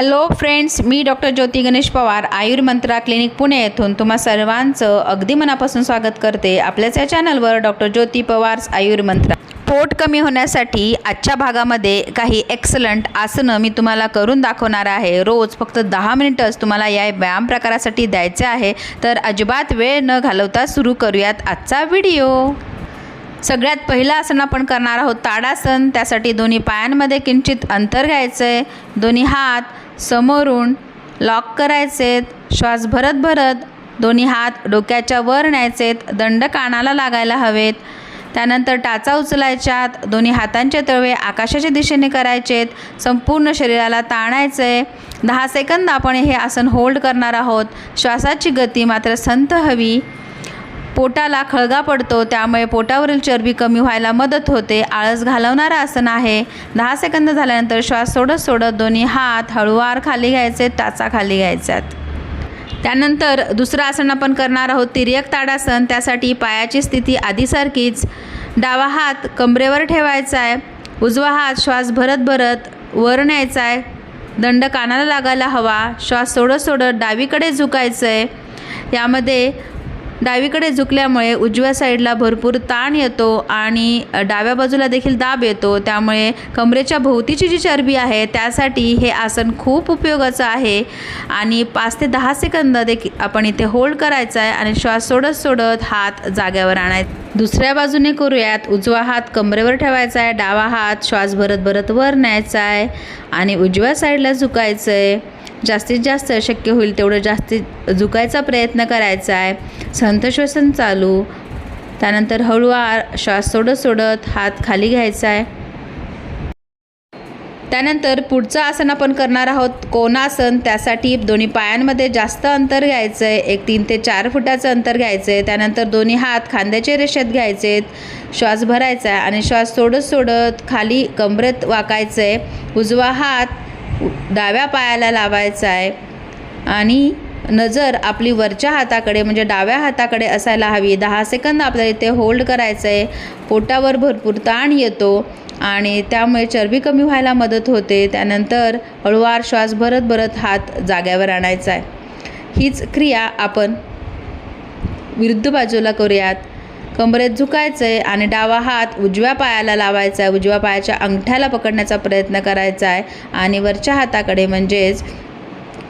Hello friends मी doctor Jyoti Ganesh Pawar Ayurmantra clinic Pune येथून तुम्हा सर्वांचं अगदी मनापासून स्वागत करते. आपल्याच या चॅनलवर डॉक्टर ज्योती पवार्स आयुर्मंत्रा. पोट कमी होण्यासाठी आजच्या भागामध्ये काही एक्सलंट आसनं मी तुम्हाला करून दाखवणार आहे. रोज फक्त दहा मिनिटच तुम्हाला या व्यायाम प्रकारासाठी द्यायचे आहे. तर अजिबात वेळ न घालवता सुरू करूयात आजचा व्हिडिओ सगळ्यात पहिलं आसन आपण करणार आहोत ताडासन. त्यासाठी दोन्ही पायांमध्ये किंचित अंतर घ्यायचं आहे दोन्ही हात समोरून लॉक करायचेत श्वास भरत भरत दोन्ही हात डोक्याच्या वर न्यायचेत दंड कानाला लागायला हवेत. त्यानंतर टाचा उचलायच्यात दोन्ही हातांचे तळवे आकाशाच्या दिशेने करायचेत संपूर्ण शरीराला ताणायचे. दहा सेकंद आपण हे आसन होल्ड करणार आहोत. श्वासाची गती मात्र संथ हवी. पोटाला खळगा पडतो त्यामुळे पोटावरील चरबी कमी व्हायला मदत होते. आळस घालवणारं आसन आहे. दहा सेकंद झाल्यानंतर श्वास सोडत सोडत दोन्ही हात हळूवार खाली घ्यायचे टाचा खाली घ्यायच्यात. त्यानंतर दुसरं आसन आपण करणार आहोत तिर्यक ताडासन त्यासाठी पायाची स्थिती आधीसारखीच. डावा हात कमरेवर ठेवायचा आहे उजवा हात श्वास भरत भरत वर न्यायचा आहे दंड कानाला लागायला हवा. श्वास सोडत सोडत डावीकडे झुकायचं आहे यामध्ये डावीकडे झुकल्यामुळे उजव्या साईडला भरपूर ताण येतो आणि डाव्या बाजूला देखील दाब येतो. त्यामुळे कमरेच्या भोवतीची जी चरबी आहे त्यासाठी हे आसन खूप उपयोगाचं आहे. आणि पाच ते दहा सेकंद देखील आपण इथे होल्ड करायचा आहे आणि श्वास सोडत सोडत हात जाग्यावर आणायचा. दुसऱ्या बाजूने करूयात. उजवा हात कमरेवर ठेवायचा आहे. डावा हात श्वास भरत भरत वर न्यायचा आहे आणि उजव्या साईडला झुकायचं आहे जास्तीत जास्त शक्य होईल तेवढं जास्तीत झुकायचा प्रयत्न करायचा आहे. संत श्वसन चालू. त्यानंतर हळूवार श्वास सोडत सोडत हात खाली घ्यायचा आहे. त्यानंतर पुढचं आसन आपण करणार आहोत. कोणासन त्यासाठी दोन्ही पायांमध्ये जास्त अंतर घ्यायचं आहे एक तीन ते चार फुटाचं अंतर घ्यायचं आहे त्यानंतर दोन्ही हात खांद्याच्या रेषेत घ्यायचे श्वास भरायचा आहे आणि श्वास सोडत सोडत खाली कमरेत वाकायचं आहे उजवा हात डाव्या पायाला लावायचा आहे. आणि नजर आपली वरच्या हाताकडे म्हणजे डाव्या हाताकडे असायला हवी. दहा सेकंद आपल्याला इथे होल्ड करायचं आहे. पोटावर भरपूर ताण येतो आणि त्यामुळे चरबी कमी व्हायला मदत होते. त्यानंतर हळूवार श्वास भरत भरत हात जाग्यावर आणायचा आहे. हीच क्रिया आपण विरुद्ध बाजूला करूयात. कंबरेत झुकायचं आहे आणि डावा हात उजव्या पायाला लावायचा आहे उजव्या पायाच्या अंगठ्याला पकडण्याचा प्रयत्न करायचा आहे आणि वरच्या हाताकडे म्हणजेच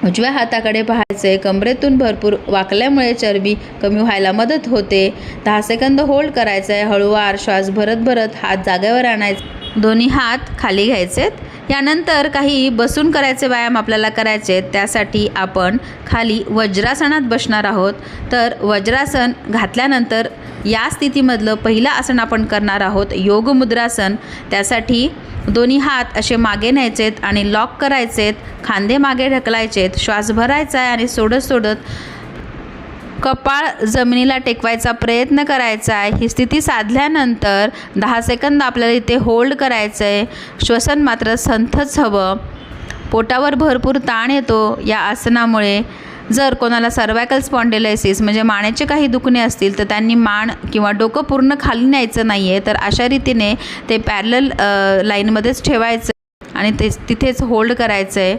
उजव्या हाताकडे पाहायचं आहे कमरेतून भरपूर वाकल्यामुळे चरबी कमी व्हायला मदत होते. दहा सेकंद होल्ड करायचं आहे हळूवार श्वास भरत भरत हात जागेवर आणायचे. दोन्ही हात खाली घ्यायचेत. यानंतर काही बसून करायचे व्यायाम आपल्याला करायचे. आहेत त्यासाठी आपण खाली वज्रासनात बसणार आहोत. तर वज्रासन घातल्यानंतर या स्थितीमधलं पहिलं आसन आपण करणार आहोत योग मुद्रासन त्यासाठी दोन्ही हात असे मागे न्यायचेत आणि लॉक करायचेत खांदे मागे ढकलायचेत श्वास भरायचा आहे आणि सोडत सोडत कपाळ जमिनीला टेकवायचा प्रयत्न करायचा आहे. ही स्थिती साधल्यानंतर दहा सेकंद आपल्याला इथे होल्ड करायचं आहे श्वसन मात्र संथच हवं. पोटावर भरपूर ताण येतो. या आसनामुळे जर कोणाला सर्वायकल स्पॉन्डिलायसिस म्हणजे मानेचे काही दुखणे असतील तर त्यांनी मान किंवा डोकं पूर्ण खाली न्यायचं नाही आहे तर अशा रीतीने ते पॅरल लाईनमध्येच ठेवायचं आणि ते तिथेच होल्ड करायचं आहे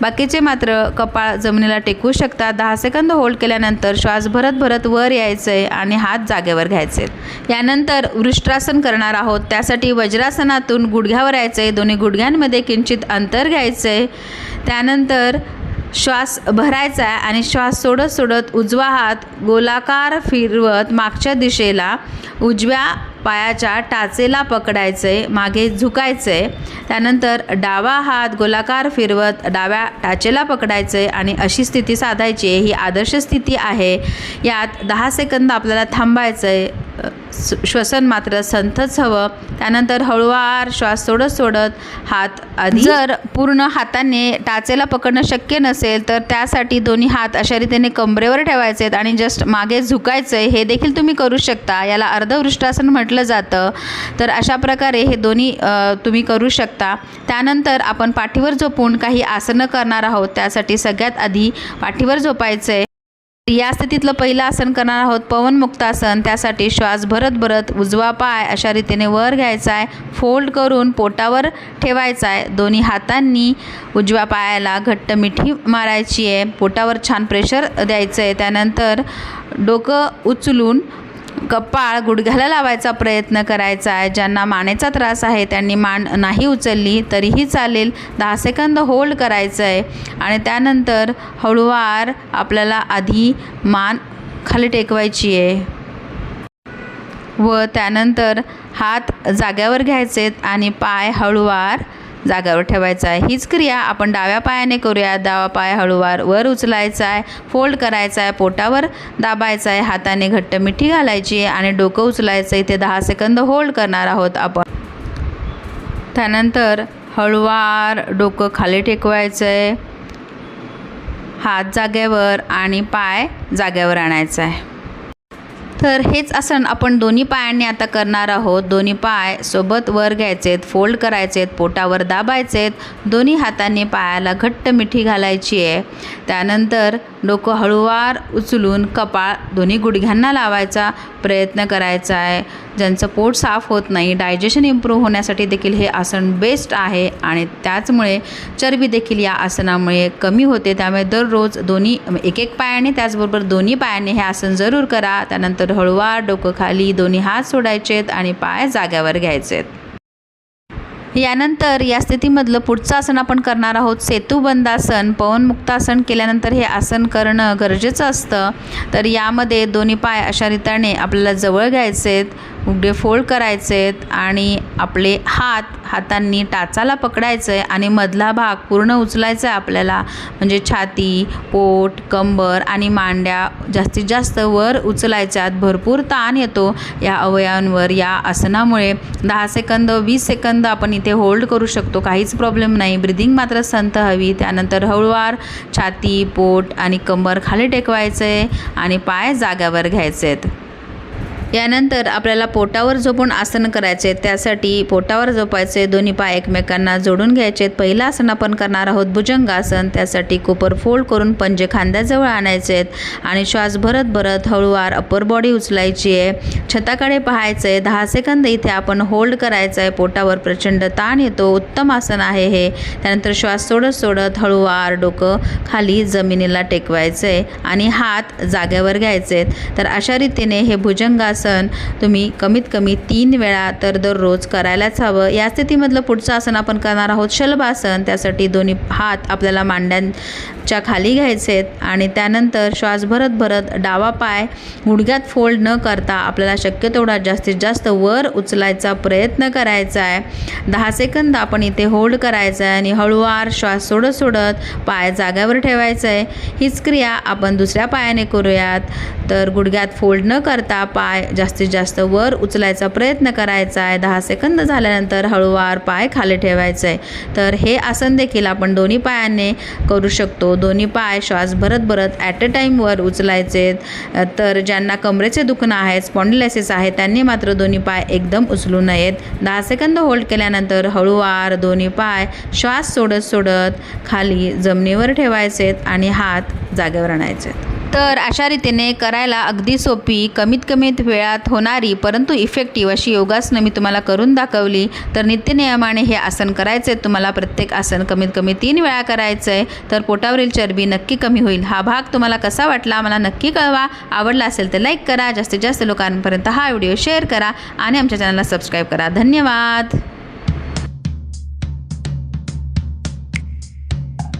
बाकीचे मात्र कपाळ जमिनीला टेकवू शकतात. दहा सेकंद होल्ड केल्यानंतर श्वास भरत भरत वर यायचं आहे आणि हात जागेवर घ्यायचे यानंतर वृष्ट्रासन करणार आहोत. त्यासाठी वज्रासनातून गुडघ्यावर यायचं आहे दोन्ही गुडघ्यांमध्ये किंचित अंतर घ्यायचं आहे त्यानंतर श्वास भरायचा आहे आणि श्वास सोडत सोडत उजवा हात गोलाकार फिरवत मागच्या दिशेला उजव्या पायाच्या टाचेला पकडायचं आहे मागे झुकायचं आहे त्यानंतर डावा हात गोलाकार फिरवत डाव्या टाचेला पकडायचं आहे आणि अशी स्थिती साधायची आहे. ही आदर्श स्थिती आहे. यात दहा सेकंद आपल्याला थांबायचं आहे श्वसन मात्र संथच हवं. त्यानंतर हळूवार श्वास सोडत सोडत हात आधी जर पूर्ण हाताने टाचेला पकडणं शक्य नसेल तर त्यासाठी दोन्ही हात अशा रीतीने कमरेवर ठेवायचे आहेत आणि जस्ट मागे झुकायचं आहे हे देखील तुम्ही करू शकता. याला अर्धवृष्टासन म्हटलं जातं. तर अशा प्रकारे हे दोन्ही तुम्ही करू शकता. त्यानंतर आपण पाठीवर झोपून काही आसनं करणार आहोत. त्यासाठी सगळ्यात आधी पाठीवर झोपायचं आहे या स्थितीतलं पहिलं आसन करणार आहोत पवन मुक्तासन त्यासाठी श्वास भरत भरत उजवा पाय अशा रीतीने वर घ्यायचा आहे फोल्ड करून पोटावर ठेवायचा आहे दोन्ही हातांनी उजव्या पायाला घट्ट मिठी मारायची आहे पोटावर छान प्रेशर द्यायचं आहे त्यानंतर डोकं उचलून कपाळ गुडघ्याला लावायचा प्रयत्न करायचा आहे. ज्यांना मानेचा त्रास आहे त्यांनी मान नाही उचलली तरीही चालेल. दहा सेकंद होल्ड करायचं आहे. आणि त्यानंतर हळूवार आपल्याला आधी मान खाली टेकवायची आहे. व त्यानंतर हात जाग्यावर घ्यायचेत आणि पाय हळूवार जाग्यावर ठेवायचा आहे. हीच क्रिया आपण डाव्या पायाने करूया. डावा पाय हळूवार वर उचलायचा आहे. फोल्ड करायचा आहे. पोटावर दाबायचा आहे. हाताने घट्ट मिठी घालायची आहे आणि डोकं उचलायचं इथे दहा सेकंद होल्ड करणार आहोत आपण. त्यानंतर हळूवार डोकं खाली टेकवायचं आहे. हात जाग्यावर आणि पाय जाग्यावर आणायचा आहे. तर हेच आसन आपण दोन्ही पायांनी आता करणार आहोत. दोन्ही पाय सोबत वर घ्यायचेत फोल्ड करायचेत पोटावर दाबायचेत. दोन्ही हातांनी पायाला घट्ट मिठी घालायची आहे. त्यानंतर डोकं हळूवार उचलून कपाळ दोन्ही गुडघ्यांना लावायचा प्रयत्न करायचा आहे. ज्यांचं पोट साफ होत नाही डायजेशन इम्प्रूव्ह होण्यासाठी देखील हे आसन बेस्ट आहे आणि त्याचमुळे चरबी देखील या आसनामुळे कमी होते. त्यामुळे दररोज दोन्ही एक एक पायाने त्याचबरोबर दोन्ही पायाने हे आसन जरूर करा. त्यानंतर हळूवार डोकं खाली दोन्ही हात सोडायचेत आणि पाय जाग्यावर घ्यायचेत. यानंतर या स्थितीमधलं पुढचं आसन आपण करणार आहोत. सेतुबंदासन पवनमुक्तासन केल्यानंतर हे आसन करणं गरजेचं असतं. तर यामध्ये दोन्ही पाय अशा रीतीने आपल्याला जवळ घ्यायचेत. उघडे फोल्ड करायचे आहेत आणि आपले हात हातांनी टाचाला पकडायचं आहे आणि मधला भाग पूर्ण उचलायचा आहे आपल्याला. म्हणजे छाती पोट कंबर आणि मांड्या जास्तीत जास्त वर उचलायच्यात. भरपूर ताण येतो या अवयवांवर. या आसनामुळे दहा सेकंद वीस सेकंद आपण इथे होल्ड करू शकतो. काहीच प्रॉब्लेम नाही. ब्रिदिंग मात्र संथ हवी. त्यानंतर हळूवार छाती पोट आणि कंबर खाली टेकवायचं आहे आणि पाय जाग्यावर घ्यायचे आहेत यानंतर आपल्याला पोटावर झोपून आसन करायचे त्यासाठी पोटावर झोपायचे. दोन्ही पाय एकमेकांना जोडून घ्यायचे. पहिलं आसन आपण करणार आहोत भुजंगासन. त्यासाठी कोपर फोल्ड करून पंजे खांद्याजवळ आणायचे आहेत आणि श्वास भरत भरत हळूवार अप्पर बॉडी उचलायची आहे. छताकडे पाहायचं. आहे दहा सेकंद इथे आपण होल्ड करायचं आहे पोटावर प्रचंड ताण येतो. उत्तम आसन आहे हे. त्यानंतर श्वास सोडत सोडत हळूवार डोकं खाली जमिनीला टेकवायचं आहे आणि हात जाग्यावर घ्यायचे. आहेत तर अशा रीतीने हे भुजंगासन आसन तुम्ही कमीत कमी तीन वेळा तर दररोज करायलाच हवं. या स्थितीमधलं पुढचं आसन आपण करणार आहोत. शलभासन त्यासाठी दोन्ही हात आपल्याला मांड्यांच्या खाली घ्यायचे आहेत आणि त्यानंतर श्वास भरत भरत डावा पाय गुडघ्यात फोल्ड न करता आपल्याला शक्य तेवढा जास्तीत जास्त वर उचलायचा प्रयत्न करायचा आहे. दहा सेकंद आपण इथे होल्ड करायचं आहे आणि हळूवार श्वास सोडत सोडत पाय जाग्यावर ठेवायचं आहे. हीच क्रिया आपण दुसऱ्या पायाने करूयात. तर गुडघ्यात फोल्ड न करता पाय जास्तीत जास्त वर उचलायचा प्रयत्न करायचा आहे. दहा सेकंद झाल्यानंतर हळूवार पाय खाली ठेवायचं. आहे तर हे आसन देखील आपण दोन्ही पायाने करू शकतो. दोन्ही पाय श्वास Bharat Bharat at a time वर उचलायचे. तर ज्यांना कमरेचे दुखणं आहे स्पॉन्डिलायसिस आहे त्यांनी मात्र दोन्ही पाय एकदम उचलू नयेत. दहा सेकंद होल्ड केल्यानंतर हळूवार दोन्ही पाय श्वास सोडत सोडत खाली जमिनीवर ठेवायचेत आणि हात जागेवर आणायचे तर अशा रीतीने करायला अगदी सोपी कमीत कमीत वेळात होणारी परंतु इफेक्टिव्ह अशी योगासनं मी तुम्हाला करून दाखवली. तर नित्यनियमाने हे आसन करायचे तुम्हाला प्रत्येक आसन कमीत कमी तीन वेळा करायचं आहे तर पोटावरील चरबी नक्की कमी होईल. हा भाग तुम्हाला कसा वाटला मला नक्की कळवा. आवडला असेल तर लाईक करा. जास्तीत जास्त लोकांपर्यंत हा व्हिडिओ शेअर करा आणि आमच्या चॅनलला सबस्क्राईब करा. धन्यवाद!